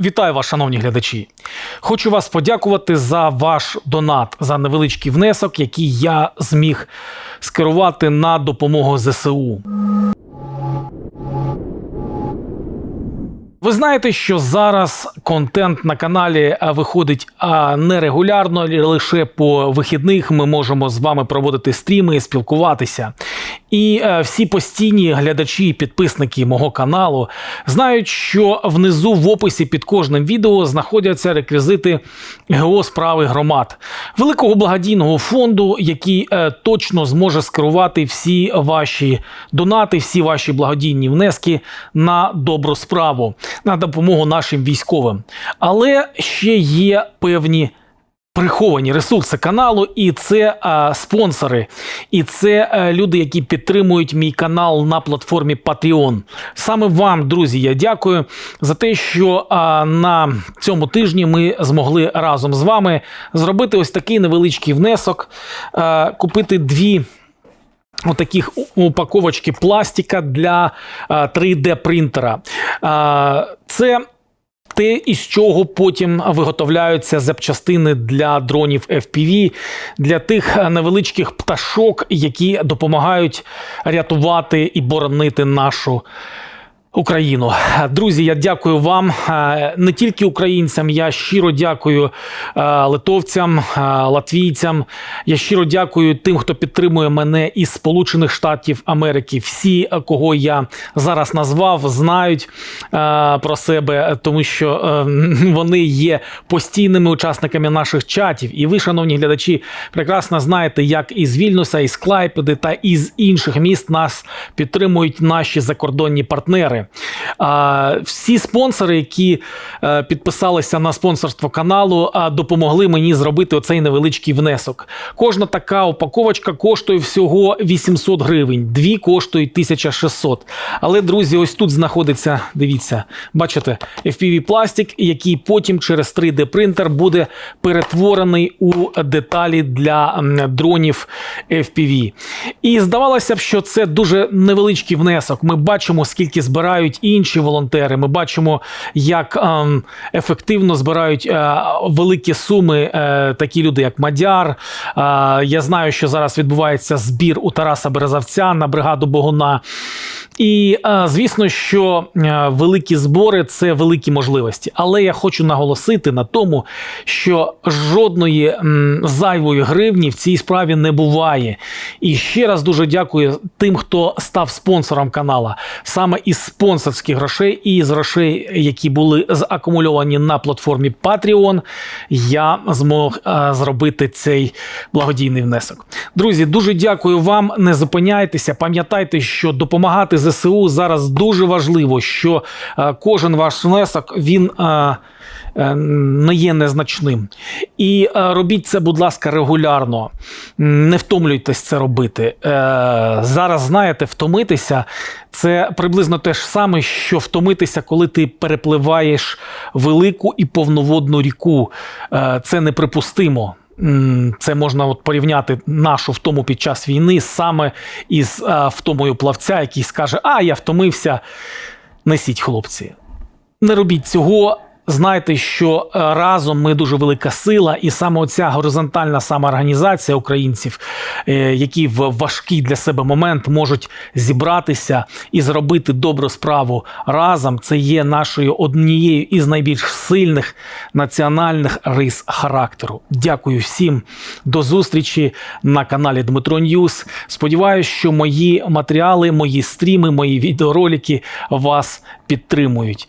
Вітаю вас, шановні глядачі. Хочу вас подякувати за ваш донат, за невеличкий внесок, який я зміг скерувати на допомогу ЗСУ. Ви знаєте, що зараз контент на каналі виходить а, нерегулярно, лише по вихідних ми можемо з вами проводити стріми і спілкуватися. І е, всі постійні глядачі і підписники мого каналу знають, що внизу в описі під кожним відео знаходяться реквізити ГО справи громад, великого благодійного фонду, який е, точно зможе скерувати всі ваші донати, всі ваші благодійні внески на добру справу, на допомогу нашим військовим. Але ще є певні приховані ресурси каналу, і це а, спонсори, і це а, люди, які підтримують мій канал на платформі Patreon. Саме вам, друзі, я дякую за те, що а, на цьому тижні ми змогли разом з вами зробити ось такий невеличкий внесок, а, купити дві. Отаких упаковочки пластика для 3D принтера. Це те, із чого потім виготовляються запчастини для дронів FPV, для тих невеличких пташок, які допомагають рятувати і боронити нашу. Україну, друзі, я дякую вам Е, не тільки українцям. Я щиро дякую е, литовцям, е, латвійцям. Я щиро дякую тим, хто підтримує мене із Сполучених Штатів Америки. Всі, кого я зараз назвав, знають про себе, тому що вони є постійними учасниками наших чатів. І ви, шановні глядачі, прекрасно знаєте, як із Вільнюса, із Клайпеди та із інших міст нас підтримують наші закордонні партнери. А, Всі спонсори, які е, підписалися на спонсорство каналу, допомогли мені зробити оцей невеличкий внесок. Кожна така упаковочка коштує всього 800 гривень, дві коштують 1600. Але, друзі, ось тут знаходиться, дивіться, бачите, FPV пластик, який потім через 3D принтер буде перетворений у деталі для дронів FPV. І здавалося б, що це дуже невеличкий внесок. Ми бачимо, скільки збирають інші волонтери. Ми бачимо, як ем, ефективно збирають е, великі суми е, такі люди, як Мадяр. Е, я знаю, що зараз відбувається збір у Тараса Березавця на бригаду Богуна. І е, звісно, що е, великі збори це великі можливості. Але я хочу наголосити на тому, що жодної зайвої гривні в цій справі не буває. І ще раз дуже дякую тим, хто став спонсором канала. Саме із спонсорських грошей і з грошей, які були закумульовані на платформі Patreon, я змог е, зробити цей благодійний внесок. Друзі, дуже дякую вам. Не зупиняйтеся. Пам'ятайте, що допомагати ЗСУ зараз дуже важливо, що е, кожен ваш внесок він. е, е, Не є незначним. І робіть це, будь ласка, регулярно. Не втомлюйтесь це робити. Зараз, знаєте, втомитися це приблизно те ж саме, що втомитися, коли ти перепливаєш велику і повноводну ріку. Це неприпустимо. Це можна от порівняти нашу втому під час війни саме із а, втомою плавця, який скаже: А, я втомився. Несіть, хлопці. Не робіть цього. Знайте, що е, разом ми дуже велика сила, і саме оця горизонтальна самоорганізація українців, е, які в важкий для себе момент можуть зібратися і зробити добру справу разом. Це є нашою однією із найбільш сильних національних рис характеру. Дякую всім. До зустрічі на каналі Дмитро Ньюс. Сподіваюсь, що мої матеріали, мої стріми, мої відеоролики вас підтримують.